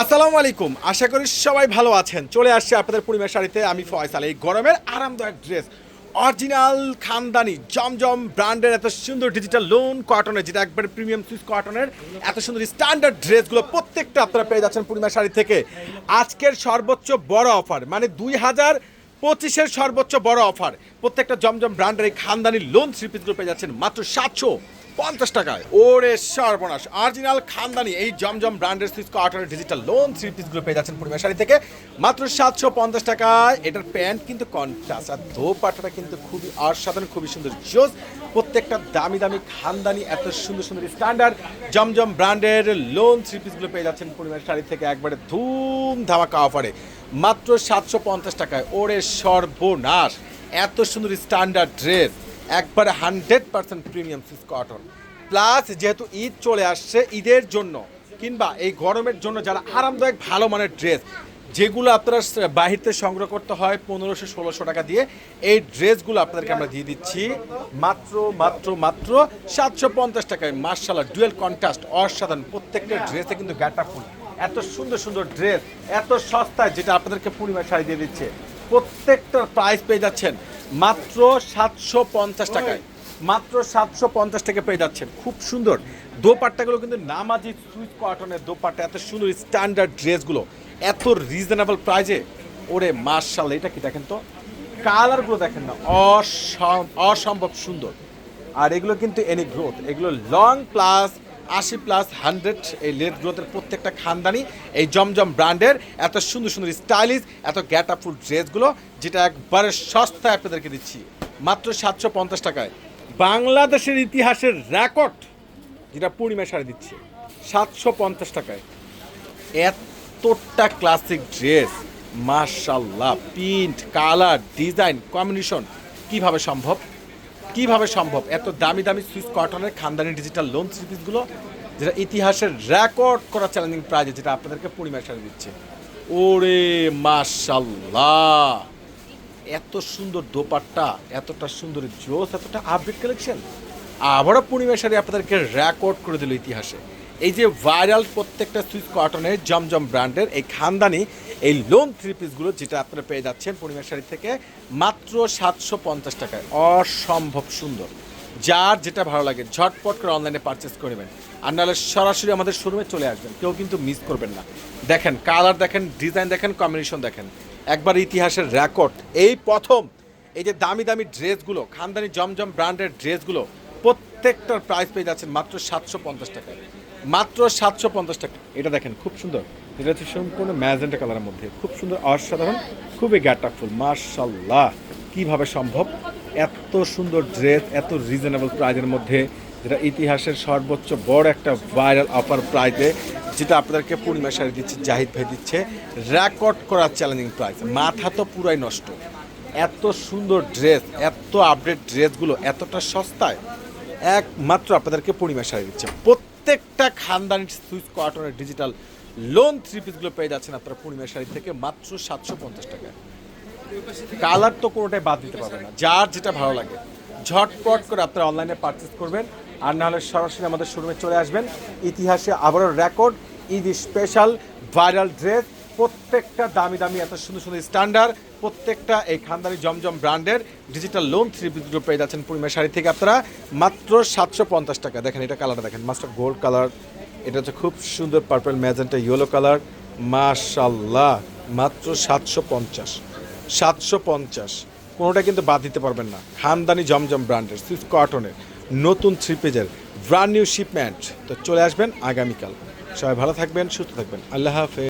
আসসালামু আলাইকুম। আশা করি সবাই ভালো আছেন। চলে আসছে আপনাদের পরিবার শাড়িতে আমি ফয়সাল এই গরমের আরামদায়ক ড্রেস অরিজিনাল খানদানি, জমজম ব্র্যান্ডের এত সুন্দর ডিজিটাল লোন কটনের যেটা একবারে প্রিমিয়াম সুইস কটনের এত সুন্দর স্ট্যান্ডার্ড ড্রেসগুলো প্রত্যেকটা আপনারা পেয়ে যাচ্ছেন পূর্ণিমা শাড়ি থেকে। আজকের সর্বোচ্চ বড় অফার মানে দুই হাজার পঁচিশের সর্বোচ্চ বড় অফার প্রত্যেকটা জমজম ব্র্যান্ডের এই খানদানি লোন থ্রি পিসগুলো পেয়ে যাচ্ছেন মাত্র সাতশো। পঞ্চাশ টাকায়। ওরে সর্বনাশ। অরিজিনাল খানদানি, এই জমজম ব্র্যান্ডের সুইচ কটনের ডিজিটাল লোন থ্রি পিসগুলো পেয়ে যাচ্ছেন পূর্ণিমা শাড়ি থেকে। মাত্র সাতশো পঞ্চাশ টাকায়। এটার প্যান্ট কিন্তু কন্ট্রাস্ট আর দোপাটাটা কিন্তু খুবই অসাধারণ, খুবই সুন্দর জোস। প্রত্যেকটা দামি দামি খানদানি, এত সুন্দর সুন্দর স্ট্যান্ডার্ড জমজম ব্র্যান্ডের লোন থ্রি পিসগুলো পেয়ে যাচ্ছেন পূর্ণিমা শাড়ি থেকে একবারে ধুম ধামাকা অফারে মাত্র সাতশো পঞ্চাশ টাকায়। ওরে সর্বনাশ। এত সুন্দর স্ট্যান্ডার্ড ড্রেস একবারে hundred percent premium Swiss cotton. Plus যেহেতু ঈদ চলে আসছে ঈদের জন্য, কিংবা এই গরমের জন্য যারা আরামদায়ক ভালো মানের ড্রেস, যেগুলো আপনারা স- বাহির থেকে সংগ্রহ করতে হয় পনেরোশো, ষোলোশো টাকা দিয়ে, এই ড্রেসগুলো আপনাদেরকে আমরা দিয়ে দিচ্ছি। মাত্র মাত্র মাত্র সাতশো পঞ্চাশ টাকায়। মার্শাল্লাহ ডুয়েল কন্ট্রাস্ট, অসাধারণ। প্রত্যেকটা ড্রেসে কিন্তু গাটা ফুল। এত সুন্দর সুন্দর ড্রেস, এত সস্তায়, যেটা আপনাদেরকে পূর্ণিমা শাড়ি দিয়ে দিচ্ছে। প্রত্যেকটার প্রাইস পেয়ে যাচ্ছেন মাত্র সাতশো পঞ্চাশ টাকায়। মাত্র সাতশো পঞ্চাশ টাকা পেয়ে যাচ্ছেন। খুব সুন্দর। দোপাট্টাগুলো কিন্তু নামাজি সুইট কটনের দোপাট্টা, এত সুন্দর স্ট্যান্ডার্ড ড্রেসগুলো। এত রিজনেবল প্রাইজে ওরে মার্শাল এটা কি দেখেন তো? কালারগুলো দেখেন না, অসম- অসম্ভব সুন্দর। আর এগুলো কিন্তু এনি গ্রোথ এগুলো লং প্লাস আশি প্লাস হান্ড্রেড এই লেট গ্রোথের প্রত্যেকটা খানদানি, এই জমজম ব্র্যান্ডের, এত সুন্দর সুন্দর স্টাইলিশ, এত গ্যাটাফুল ড্রেসগুলো, যেটা একবারে সস্তায় আপনাদেরকে দিচ্ছি। মাত্র সাতশো পঞ্চাশ টাকায়। বাংলাদেশের ইতিহাসের রেকর্ড, যেটা পূর্ণিমা সারে দিচ্ছে, সাতশো পঞ্চাশ টাকায়। এতটা ক্লাসিক ড্রেস মার্শাল্লাহ প্রিন্ট, কালার, ডিজাইন, কম্বিনেশন, কীভাবে সম্ভব? কীভাবে সম্ভব? এত দামি দামি সুইস কটনের খানদানি ডিজিটাল লোন সিরিজগুলো যেটা ইতিহাসের রেকর্ড করা চ্যালেঞ্জিং প্রাইজ যেটা আপনাদেরকে পূর্ণিমা সারে দিচ্ছে। ওরে মাশাল্লাহ এত সুন্দর দোপাট্টা, এতটা সুন্দর জোস, এতটা আপডেট কালেকশন আবারও পূর্ণিমা শাড়ি আপনাদেরকে রেকর্ড করে দিল ইতিহাসে। এই যে ভাইরাল প্রত্যেকটা সুইচ কটনের জমজম ব্র্যান্ডের এই খানদানি, এই লোন থ্রি পিসগুলো যেটা আপনারা পেয়ে যাচ্ছেন পূর্ণিমা শাড়ি থেকে মাত্র সাতশো পঞ্চাশ টাকায়। অসম্ভব সুন্দর। যার যেটা ভালো লাগে, ঝটপট করে অনলাইনে পারচেস করে নেবেন। আর নাহলে সরাসরি আমাদের শোরুমে চলে আসবেন। কেউ কিন্তু মিস করবেন না। দেখেন কালার দেখেন ডিজাইন দেখেন কম্বিনেশন দেখেন। একবার ইতিহাসের রেকর্ড এই প্রথম, এই যে দামি দামি ড্রেসগুলো, খানদানি জমজম ব্র্যান্ডের ড্রেসগুলো, প্রত্যেকটার প্রাইস পেয়ে যাচ্ছেন মাত্র সাতশো পঞ্চাশ টাকায়। মাত্র সাতশো পঞ্চাশ টাকা। এটা দেখেন, খুব সুন্দর। এটা হচ্ছে সম্পূর্ণ ম্যাজেন্টা কালারের মধ্যে। খুব সুন্দর, অসাধারণ, খুবই গ্যাটাফুল মার্শাল্লাহ কীভাবে সম্ভব? এত সুন্দর ড্রেস, এত রিজনেবল প্রাইজের মধ্যে। যেটা ইতিহাসের সর্বোচ্চ বড় একটা ভাইরাল অফার প্রাইজে, যেটা আপনাদেরকে পূর্ণিমা শাড়ি দিচ্ছে, জাহিদ ভাই দিচ্ছে। রেকর্ড করা চ্যালেঞ্জিং প্রাইস মাথা তো পুরাই নষ্ট। এত সুন্দর ড্রেস, এত আপডেট ড্রেসগুলো এতটা সস্তায়, একমাত্র আপনাদেরকে পূর্ণিমা শাড়ি দিচ্ছে। খানদানি সুইচ কটনের ডিজিটাল লোন থ্রি পিসগুলো পেয়ে যাচ্ছেন আপনারা পূর্ণিমা শাড়ি থেকে মাত্র সাতশো পঞ্চাশ টাকা। কালার তো কোনোটাই বাদ দিতে পারবে না, যার যেটা ভালো লাগে। ঝটপট করে আপনারা অনলাইনে পারচেস করবেন, আর নাহলে সরাসরি আমাদের শোরুমে চলে আসবেন। ইতিহাসে আবারও record Eid special viral dress প্রত্যেকটা দামি দামি, এত সুন্দর সুন্দর স্ট্যান্ডার্ড প্রত্যেকটা এই খানদানি জমজম ব্র্যান্ডের ডিজিটাল লোন থ্রি পিসগুলো পেয়ে যাচ্ছেন পূর্ণিমা শাড়ি থেকে আপনারা। মাত্র সাতশো পঞ্চাশ টাকা। দেখেন, এটা কালারটা দেখেন। মাস্টার গোল্ড কালার এটা হচ্ছে খুব সুন্দর পার্পল ম্যাজেন্টা ইয়েলো কালার মাশাল্লাহ মাত্র সাতশো পঞ্চাশ। সাতশো পঞ্চাশ। কোনোটা কিন্তু বাদ দিতে পারবেন না। খানদানি জমজম ব্র্যান্ডের সুইস কটনের নতুন থ্রি পেজের ব্র্যান্ড নিউ শিপমেন্ট তো চলে আসবেন আগামীকাল। সবাই ভালো থাকবেন, সুস্থ থাকবেন। আল্লাহ হাফেজ।